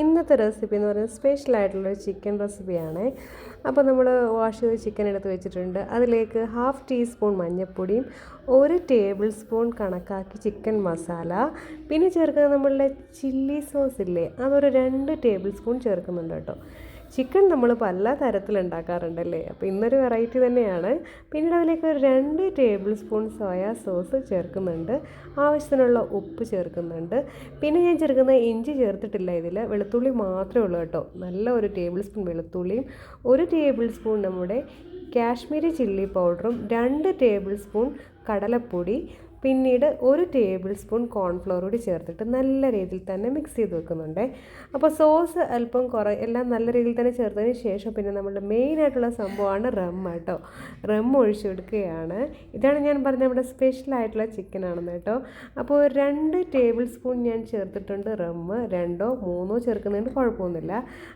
ഇന്നത്തെ റെസിപ്പി എന്ന് പറയുന്നത് സ്പെഷ്യൽ ആയിട്ടുള്ളൊരു ചിക്കൻ റെസിപ്പിയാണ് അപ്പോൾ നമ്മൾ വാഷ് ചെയ്ത് ചിക്കൻ എടുത്ത് വെച്ചിട്ടുണ്ട്. അതിലേക്ക് ഹാഫ് ടീസ്പൂൺ മഞ്ഞൾപ്പൊടിയും ഒരു ടേബിൾ സ്പൂൺ കണക്കാക്കി ചിക്കൻ മസാല പിന്നെ ചേർക്കുന്നത് നമ്മളുടെ ചില്ലി സോസ് ഇല്ലേ? അതൊരു രണ്ട് ടേബിൾ സ്പൂൺ ചേർക്കുന്നുണ്ട് കേട്ടോ. ചിക്കൻ നമ്മൾ പല തരത്തിലുണ്ടാക്കാറുണ്ടല്ലേ? അപ്പോൾ ഇന്നൊരു വെറൈറ്റി തന്നെയാണ്. പിന്നീട് അതിലേക്ക് ഒരു രണ്ട് ടേബിൾ സ്പൂൺ സോയാ സോസ് ചേർക്കുന്നുണ്ട്. ആവശ്യത്തിനുള്ള ഉപ്പ് ചേർക്കുന്നുണ്ട്. പിന്നെ ഞാൻ ചേർക്കുന്ന ഇഞ്ചി ചേർത്തിട്ടില്ല ഇതിൽ വെളുത്തുള്ളി മാത്രമേ ഉള്ളൂ കേട്ടോ. നല്ല ഒരു ടേബിൾ സ്പൂൺ വെളുത്തുള്ളിയും ഒരു ടേബിൾ സ്പൂൺ നമ്മുടെ കാശ്മീരി ചില്ലി പൗഡറും രണ്ട് ടേബിൾ സ്പൂൺ കടലപ്പൊടി പിന്നീട് ഒരു ടേബിൾ സ്പൂൺ കോൺഫ്ലോർ കൂടി ചേർത്തിട്ട് നല്ല രീതിയിൽ തന്നെ മിക്സ് ചെയ്ത് വെക്കുന്നുണ്ട്. അപ്പോൾ സോസ് അല്പം കുറേ എല്ലാം നല്ല രീതിയിൽ തന്നെ ചേർത്തതിന് ശേഷം പിന്നെ നമ്മുടെ മെയിൻ ആയിട്ടുള്ള സംഭവമാണ് റം കേട്ടോ റം ഒഴിച്ചെടുക്കുകയാണ് ഇതാണ് ഞാൻ പറഞ്ഞ നമ്മുടെ സ്പെഷ്യൽ ആയിട്ടുള്ള ചിക്കൻ ആണെന്ന് കേട്ടോ. അപ്പോൾ രണ്ട് ടേബിൾ സ്പൂൺ ഞാൻ ചേർത്തിട്ടുണ്ട് റം രണ്ടോ മൂന്നോ ചേർക്കുന്നതിന് കുഴപ്പമൊന്നുമില്ല.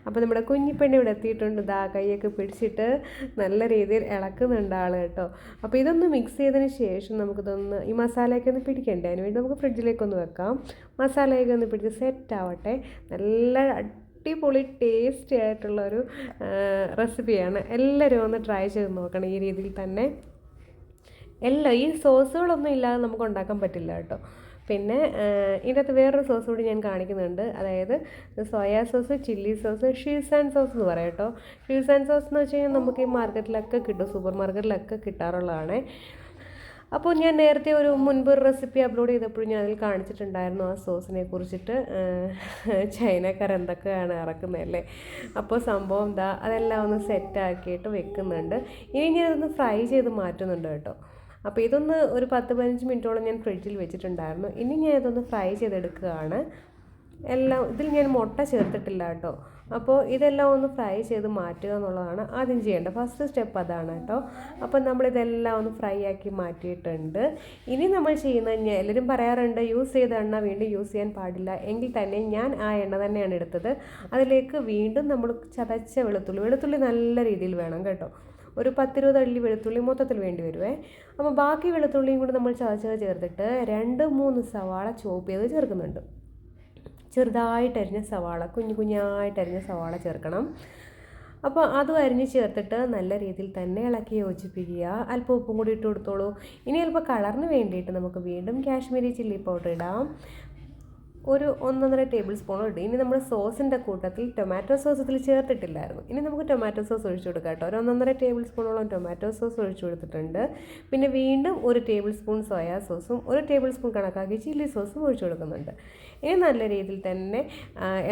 അപ്പോൾ നമ്മുടെ കുഞ്ഞിപ്പെണ്ണി ഇവിടെ എത്തിയിട്ടുണ്ട്. ദാ കൈയൊക്കെ പിടിച്ചിട്ട് നല്ല രീതിയിൽ ഇളക്കുന്നുണ്ട് ആൾ കേട്ടോ. അപ്പോൾ ഇതൊന്ന് മിക്സ് ചെയ്തതിന് ശേഷം നമുക്കിതൊന്ന് ഈ മസാലയൊക്കെ ഒന്ന് പിടിക്കണ്ടേ? അതിന് വേണ്ടി നമുക്ക് ഫ്രിഡ്ജിലേക്കൊന്ന് വെക്കാം. മസാലയൊക്കെ ഒന്ന് പിടിച്ച് സെറ്റ് ആവട്ടെ. നല്ല അടിപൊളി ടേസ്റ്റി ആയിട്ടുള്ളൊരു റെസിപ്പിയാണ് എല്ലാവരും ഒന്ന് ട്രൈ ചെയ്ത് നോക്കണം ഈ രീതിയിൽ തന്നെ. എല്ലാം ഈ സോസുകളൊന്നും ഇല്ലാതെ നമുക്ക് ഉണ്ടാക്കാൻ പറ്റില്ല കേട്ടോ. പിന്നെ ഇതിന്റെ അകത്ത് വേറൊരു സോസ് കൂടി ഞാൻ കാണിക്കുന്നുണ്ട്. അതായത് soya sauce chilli sauce Schezwan sauce എന്ന് പറയാം കേട്ടോ. ഷീസാൻ സോസ് എന്ന് വെച്ച് കഴിഞ്ഞാൽ നമുക്ക് ഈ മാർക്കറ്റിലൊക്കെ കിട്ടും സൂപ്പർ മാർക്കറ്റിലൊക്കെ കിട്ടാറുള്ളതാണ്. അപ്പോൾ ഞാൻ നേരത്തെ ഒരു മുൻപ് റെസിപ്പി അപ്ലോഡ് ചെയ്തപ്പോഴും ഞാൻ അതിൽ കാണിച്ചിട്ടുണ്ടായിരുന്നു ആ സോസിനെ കുറിച്ചിട്ട്. ചൈനക്കാർ എന്തൊക്കെയാണ് ഇറക്കുന്നതല്ലേ അപ്പോൾ സംഭവം എന്താ അതെല്ലാം ഒന്ന് സെറ്റാക്കിയിട്ട് വെക്കുന്നുണ്ട്. ഇനി ഞാൻ അതൊന്ന് ഫ്രൈ ചെയ്ത് മാറ്റുന്നുണ്ട് കേട്ടോ. അപ്പോൾ ഇതൊന്ന് ഒരു പത്ത് പതിനഞ്ച് മിനിറ്റോളം ഞാൻ ഫ്രിഡ്ജിൽ വെച്ചിട്ടുണ്ടായിരുന്നു. ഇനി ഞാൻ ഇതൊന്ന് ഫ്രൈ ചെയ്തെടുക്കുകയാണ്. എല്ലാം ഇതിൽ ഞാൻ മുട്ട ചേർത്തിട്ടില്ല കേട്ടോ. അപ്പോൾ ഇതെല്ലാം ഒന്ന് ഫ്രൈ ചെയ്ത് മാറ്റുക എന്നുള്ളതാണ് ആദ്യം ചെയ്യേണ്ടത്. ഫസ്റ്റ് സ്റ്റെപ്പ് അതാണ് കേട്ടോ. അപ്പം നമ്മളിതെല്ലാം ഒന്ന് ഫ്രൈ ആക്കി മാറ്റിയിട്ടുണ്ട്. ഇനി നമ്മൾ ചെയ്യുന്നത് എല്ലാവരും പറയാറുണ്ട് യൂസ് ചെയ്ത എണ്ണ വീണ്ടും യൂസ് ചെയ്യാൻ പാടില്ല. എങ്കിൽ തന്നെ ഞാൻ ആ എണ്ണ തന്നെയാണ് എടുത്തത്. അതിലേക്ക് വീണ്ടും നമ്മൾ ചതച്ച വെളുത്തുള്ളി വെളുത്തുള്ളി നല്ല രീതിയിൽ വേണം കേട്ടോ. ഒരു പത്തിരുപത് അള്ളി വെളുത്തുള്ളി മൊത്തത്തിൽ വേണ്ടി വരുവേ. അപ്പോൾ ബാക്കി വെളുത്തുള്ളിയും കൂടി നമ്മൾ ചതച്ചത് ചേർത്തിട്ട് രണ്ട് മൂന്ന് സവാള ചോപ്പ് ചെയ്ത് ചേർക്കുന്നുണ്ട്. ചെറുതായിട്ട് അരിഞ്ഞ സവാള കുഞ്ഞു കുഞ്ഞായിട്ട് അരിഞ്ഞ സവാള ചേർക്കണം. അപ്പോൾ അതും അരിഞ്ഞ് ചേർത്തിട്ട് നല്ല രീതിയിൽ തന്നെ ഇളക്കി യോജിപ്പിക്കുക. അല്പം ഉപ്പും കൂടി ഇട്ട് കൊടുത്തോളൂ. ഇനി അല്പം കളറിന് വേണ്ടിയിട്ട് നമുക്ക് വീണ്ടും കാശ്മീരി ചില്ലി പൗഡർ ഇടാം. ഒരു ഒന്നൊന്നര ടേബിൾ സ്പൂൺ ഇടും ഇനി നമ്മൾ സോസിന്റെ കൂട്ടത്തിൽ ടൊമാറ്റോ സോസ് ഇതിൽ ചേർത്തിട്ടില്ലായിരുന്നു. ഇനി നമുക്ക് ടൊമാറ്റോ സോസ് ഒഴിച്ചു കൊടുക്കാം കേട്ടോ. ഒരു ഒന്നൊന്നര ടേബിൾ സ്പൂണോളം ടൊമാറ്റോ സോസ് ഒഴിച്ചു കൊടുത്തിട്ടുണ്ട്. പിന്നെ വീണ്ടും ഒരു ടേബിൾ സ്പൂൺ സോയാ സോസും ഒരു ടേബിൾ സ്പൂൺ കണക്കാക്കി ചില്ലി സോസും ഒഴിച്ചു കൊടുക്കുന്നുണ്ട്. ഇനി നല്ല രീതിയിൽ തന്നെ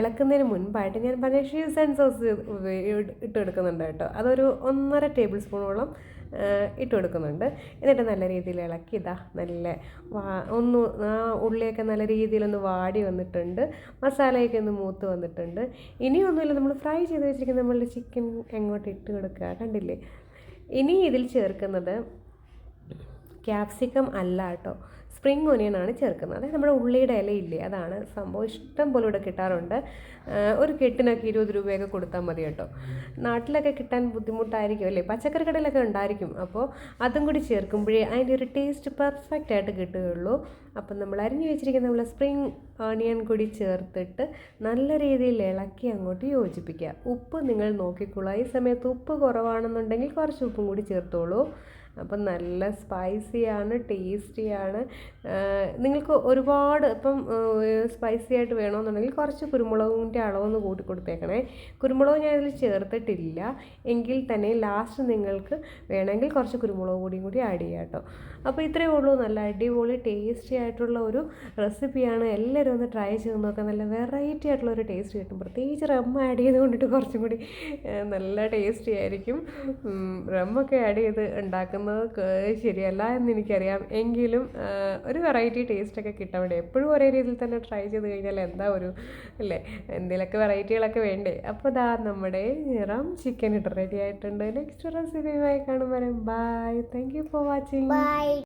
ഇളക്കുന്നതിന് മുൻപായിട്ട് ഞാൻ പറഞ്ഞ ഷീസൺ സോസ് ഇട്ട് എടുക്കുന്നുണ്ട് കേട്ടോ. അതൊരു ഒന്നര ടേബിൾ സ്പൂണോളം ഇട്ട് കൊടുക്കുന്നുണ്ട്. എന്നിട്ട് നല്ല രീതിയിൽ ഇളക്കി ഇതാ നല്ല വാ ഒന്ന് ആ ഉള്ളിയൊക്കെ നല്ല രീതിയിലൊന്ന് വാടി വന്നിട്ടുണ്ട്. മസാലയൊക്കെ ഒന്ന് മൂത്ത് വന്നിട്ടുണ്ട്. ഇനിയൊന്നുമില്ല നമ്മൾ ഫ്രൈ ചെയ്ത് വെച്ചിരിക്കുന്ന നമ്മളുടെ ചിക്കൻ എങ്ങോട്ട് ഇട്ട് കൊടുക്കുക കണ്ടില്ലേ? ഇനി ഇതിൽ ചേർക്കുന്നത് ക്യാപ്സിക്കം അല്ല കേട്ടോ. സ്പ്രിങ് ഒനിയനാണ് ചേർക്കുന്നത്. അതായത് നമ്മുടെ ഉള്ളിയുടെ ഇലയില്ലേ അതാണ് സംഭവം. ഇഷ്ടം പോലെ ഇവിടെ കിട്ടാറുണ്ട്. ഒരു കെട്ടിനൊക്കെ ഇരുപത് രൂപയൊക്കെ കൊടുത്താൽ മതി കേട്ടോ. നാട്ടിലൊക്കെ കിട്ടാൻ ബുദ്ധിമുട്ടായിരിക്കും അല്ലേ? പച്ചക്കറി കടയിലൊക്കെ ഉണ്ടായിരിക്കും. അപ്പോൾ അതും കൂടി ചേർക്കുമ്പോഴേ അതിന്റെ ഒരു ടേസ്റ്റ് പെർഫെക്റ്റ് ആയിട്ട് കിട്ടുകയുള്ളൂ. അപ്പം നമ്മൾ അരിഞ്ഞു വെച്ചിരിക്കുന്ന നമ്മൾ സ്പ്രിംഗ് ഓണിയൻ കൂടി ചേർത്തിട്ട് നല്ല രീതിയിൽ ഇളക്കി അങ്ങോട്ട് യോജിപ്പിക്കുക. ഉപ്പ് നിങ്ങൾ നോക്കിക്കോളൂ. ഈ സമയത്ത് ഉപ്പ് കുറവാണെന്നുണ്ടെങ്കിൽ കുറച്ച് ഉപ്പും കൂടി ചേർത്തോളൂ. അപ്പം നല്ല സ്പൈസിയാണ് ടേസ്റ്റിയാണ്. നിങ്ങൾക്ക് ഒരുപാട് ഇപ്പം സ്പൈസി ആയിട്ട് വേണമെന്നുണ്ടെങ്കിൽ കുറച്ച് കുരുമുളകിന്റെ അളവൊന്ന് കൂട്ടി കൊടുത്തേക്കണേ കുരുമുളക് ഞാൻ ഇതിൽ ചേർത്തിട്ടില്ല. എങ്കിൽ തന്നെ ലാസ്റ്റ് നിങ്ങൾക്ക് വേണമെങ്കിൽ കുറച്ച് കുരുമുളക് പൊടിയും കൂടി ആഡ് ചെയ്യാം കേട്ടോ. അപ്പോൾ ഇത്രയേ ഉള്ളൂ. നല്ല അടിപൊളി ടേസ്റ്റി ആയിട്ടുള്ള ഒരു റെസിപ്പിയാണ്. എല്ലാവരും ഒന്ന് ട്രൈ ചെയ്ത് നോക്കാൻ നല്ല വെറൈറ്റി ആയിട്ടുള്ള ഒരു ടേസ്റ്റ് കിട്ടും. പ്രത്യേകിച്ച് റം ആഡ് ചെയ്ത് കൊണ്ടിട്ട് കുറച്ചും കൂടി നല്ല ടേസ്റ്റി ആയിരിക്കും. റമ്മൊക്കെ ആഡ് ചെയ്ത് ഉണ്ടാക്കുന്നത് ശരിയല്ല എന്ന് എനിക്കറിയാം. എങ്കിലും ഒരു വെറൈറ്റി ടേസ്റ്റൊക്കെ കിട്ടാൻ വേണ്ടി എപ്പോഴും ഒരേ രീതിയിൽ തന്നെ ട്രൈ ചെയ്ത് കഴിഞ്ഞാൽ എന്താ ഒരു അല്ലേ? എന്തെങ്കിലുമൊക്കെ വെറൈറ്റികളൊക്കെ വേണ്ടേ? അപ്പോൾ ഇതാ നമ്മുടെ നിറം ചിക്കൻ ഇട്ട് റെഡി ആയിട്ടുണ്ട്. നെക്സ്റ്റ് റെസിപ്പിയുമായി കാണുമ്പോൾ bye thank you for watching Bye.